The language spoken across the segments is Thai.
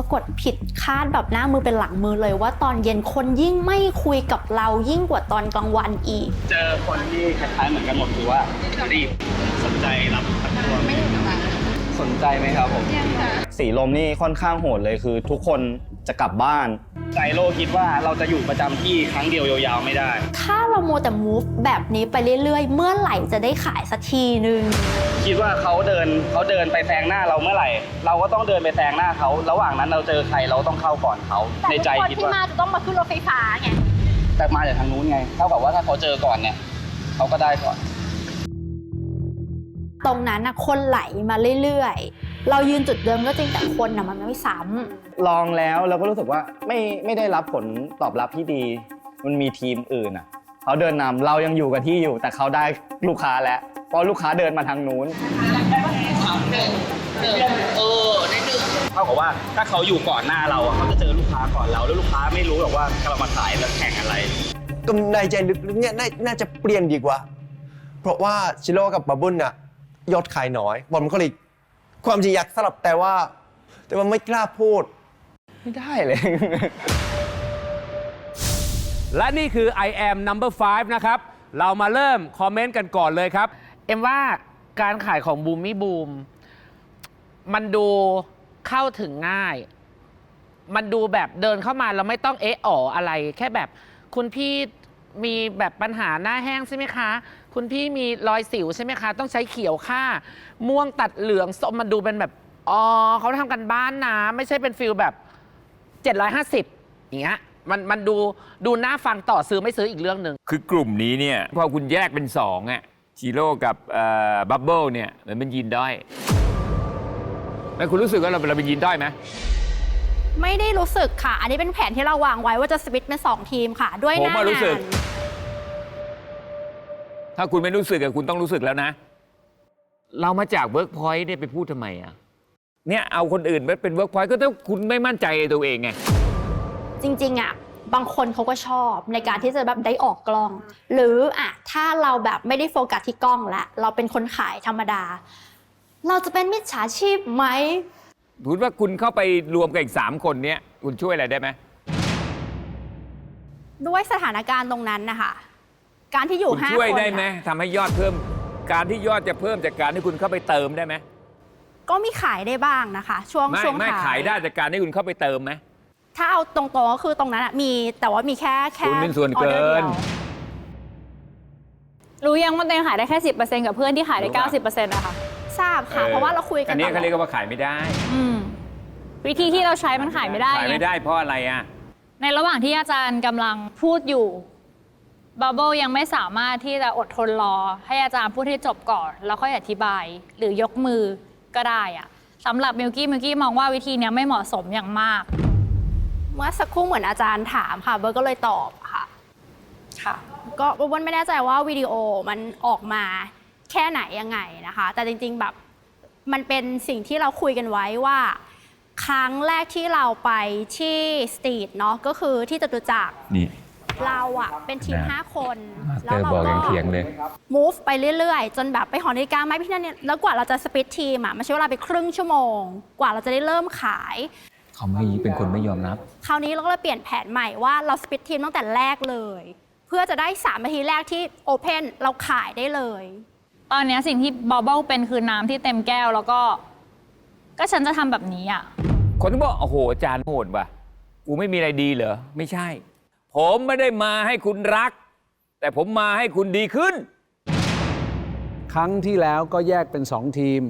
ปรากฏผิดคาดแบบหน้ามือเป็นหลังมือเลยว่าตอนเย็นคนยิ่งไม่คุยกับเรายิ่งกว่าตอนกลางวันอีก เจอคนที่คล้ายๆเหมือนกันหมดคือว่ารีบสนใจรับทักทวงสนใจไหมครับผมสีลมนี่ค่อนข้างโหดเลยคือ ทุกคนจะกลับบ้านใจโลคิดว่าเราจะอยู่ประจำที่ครั้งเดียวยาวๆไม่ได้ ถ้าเราโมแต่ move แบบนี้ไปเรื่อยๆ เมื่อไหร่จะได้ขายสักทีนึง คิดว่าเขาเดินเขาเดินไปแซงหน้าเราเมื่อไหร่ เราก็ต้องเดินไปแซงหน้าเขา ระหว่างนั้นเราเจอใครเราต้องเข้าก่อนเขาในใจแต่คิดทุกคนที่ว่ามาจะต้องมาขึ้นรถไฟฟ้าไง แต่มาจากทางนู้นไง เท่ากับว่าถ้าเขาเจอก่อนเนี่ยเขาก็ได้ก่อน ตรงนั้นนะคนไหลมาเรื่อยๆ เรายืนจุดเดิมก็จริงแต่คนนะมันไม่ซ้ำลองแล้วเราก็รู้สึกว่าไม่ไม่ได้รับผลตอบรับที่ดี มันมีทีมอื่นอะ เขาเดินนำเรายังอยู่กับที่อยู่ แต่เขาได้ลูกค้าแล้วเพราะลูกค้าเดินมาทางนู้นเท่ากับว่าถ้าเขาอยู่ก่อนหน้าเราอะเขาจะเจอลูกค้าก่อนเราแล้วลูกค้าไม่รู้หรอกว่ากำลังมาขายแล้วแข่งอะไร ก็ในใจลึกๆเนี่ยนาน่าจะเปลี่ยนดีกว่า เพราะว่าชิโร่กับบับเบิ้ลน่ะยอดขายน้อยบอลมันก็เลยความจริงอยากสลับแต่ว่า แต่ว่าไม่กล้าพูด ไม่ได้เลย และนี่คือ I am number 5 นะครับ เรามาเริ่มคอมเมนต์กันก่อนเลยครับ เอ็มว่าการขายของบูมมี่บูม มันดูเข้าถึงง่าย มันดูแบบเดินเข้ามาเราไม่ต้องเอะอ๋ออะไร แค่แบบคุณพี่มีแบบปัญหาหน้าแห้งใช่ไหมคะ คุณพี่มีรอยสิวใช่ไหมคะ ต้องใช้เขียวค่า ม่วงตัดเหลืองส้มมันดูเป็นแบบ อ๋อเขาทำกันบ้านนะ ไม่ใช่เป็นฟิลแบบ 750อย่างเงี้ย มันมันดูดูน่าฟังต่อซื้อไม่ซื้ออีกเรื่องหนึ่ง คือกลุ่มนี้เนี่ยพอคุณแยกเป็นสองอะจิโร่กับบับเบิลเนี่ยเหมือนเป็นยีนด้อยแล้วคุณรู้สึกว่าเราเราเป็นยีนด้อยไหมไม่ได้รู้สึกค่ะ อันนี้เป็นแผนที่เราวางไว้ว่าจะสวิตช์เป็นสองทีมค่ะ ด้วยหผมน้ามารู้งาสึกนถ้าคุณไม่รู้สึกอะคุณต้องรู้สึกแล้วนะ เรามาจากเวิร์กพอยต์เนี่ยไปพูดทำไมอะเนี่ยเอาคนอื่นมาเป็นเวิร์กพอยต์ก็ต้องคุณไม่มั่นใจในตัวเองไง จริงๆอะบางคนเขาก็ชอบในการที่จะแบบได้ออกกล้อง หรืออะถ้าเราแบบไม่ได้โฟกัสที่กล้องละเราเป็นคนขายธรรมดา เราจะเป็นมิจฉาชีพไหมพูดว่าคุณเข้าไปรวมกับอีกสามคนเนี้ยคุณช่วยอะไรได้ไหมด้วยสถานการณ์ตรงนั้นนะคะการที่อยู่คุณห้าช่วยคนได้ไหมอะทำให้ยอดเพิ่ม การที่ยอดจะเพิ่มจากการที่คุณเข้าไปเติมได้ไหมก็มีขายได้บ้างนะคะ ช่วงไม่ช่วงไม่ขายได้จากการที่คุณเข้าไปเติมไหม ถ้าเอาตรงๆก็คือตรงนั้นอะมีแต่ว่ามีแค่แค่คุณเป็นส่วนเกิน ออดอร์ดียวรู้ยังว่าตัวเองขายได้แค่ 10%กับเพื่อนที่ขายได้รู้ปะ90%นะคะทราบค่ะ เพราะว่าเราคุยกันอันนี้ตลอดเขาเรียกว่าขายไม่ได้อืมวิธีที่เราใช้มันขายไม่ได้ขายไม่ไงได้เพราะอะไรอะ ในระหว่างที่อาจารย์กำลังพูดอยู่บับเบิลยังไม่สามารถที่จะอดทนรอ ให้อาจารย์พูดให้จบก่อน แล้วค่อยอธิบายหรือยกมือก็ได้อะสำหรับมิวกี้มิวกี้มองว่าวิธีเนี้ยไม่เหมาะสมอย่างมาก เมื่อสักครู่เหมือนอาจารย์ถามค่ะ เบิร์ตก็เลยตอบค่ะ ค่ะ ก็เบิร์ตไม่แน่ใจว่าวิดีโอมันออกมาแค่ไหนยังไงนะคะ แต่จริงๆแบบมันเป็นสิ่งที่เราคุยกันไว้ว่า ครั้งแรกที่เราไปที่สตรีทเนาะก็คือที่จตุจักรนี่ เราอะเป็นทีม นะ 5 คน เตอร์บอกยังเถียงเลย move ไปเรื่อยๆ จนแบบไปหอนาฬิกาไหมพี่นั่นเนี่ยแล้วกว่าเราจะสปิททีมอะมันใช้เวลาไปครึ่งชั่วโมง กว่าเราจะได้เริ่มขาย เขาไม่เป็นคนไม่ยอมรับ คราวนี้เราก็เลยเปลี่ยนแผนใหม่ว่าเราสปิททีมตั้งแต่แรกเลย เพื่อจะได้3นาทีแรกที่โอเพนเราขายได้เลย ตอนเนี้ยสิ่งที่บับเบิลเป็นคือน้ำที่เต็มแก้วแล้วก็ ก็ฉันจะทำแบบนี้อะ คนที่บอกโอ้โหอาจารย์โหดว่ะ กูไม่มีอะไรดีเหรอ ไม่ใช่ ผมไม่ได้มาให้คุณรัก แต่ผมมาให้คุณดีขึ้น ครั้งที่แล้วก็แยกเป็น 2 ทีม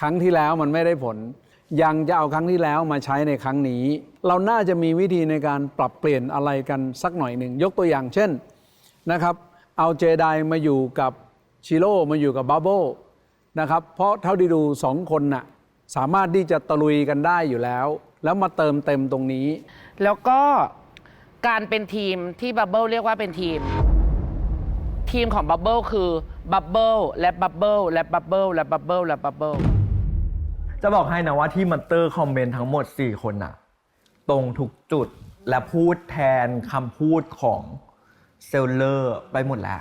ครั้งที่แล้วมันไม่ได้ผล ยังจะเอาครั้งที่แล้วมาใช้ในครั้งนี้ เราน่าจะมีวิธีในการปรับเปลี่ยนอะไรกันสักหน่อยหนึ่ง ยกตัวอย่างเช่นนะครับ เอาเจไดมาอยู่กับชิโร่มาอยู่กับบับเบิลนะครับ เพราะเท่าที่ดูสองคนน่ะสามารถที่จะตะลุยกันได้อยู่แล้ว แล้วมาเติมเต็มตรงนี้ แล้วก็การเป็นทีมที่บับเบิลเรียกว่าเป็นทีม ทีมของบับเบิลคือบับเบิลและบับเบิลและบับเบิลและบับเบิลและบับเบิล จะบอกให้นะว่าที่มันเตอร์คอมเมนต์ทั้งหมด 4 คนอะตรงทุกจุดและพูดแทนคำพูดของเซลเลอร์ไปหมดแล้ว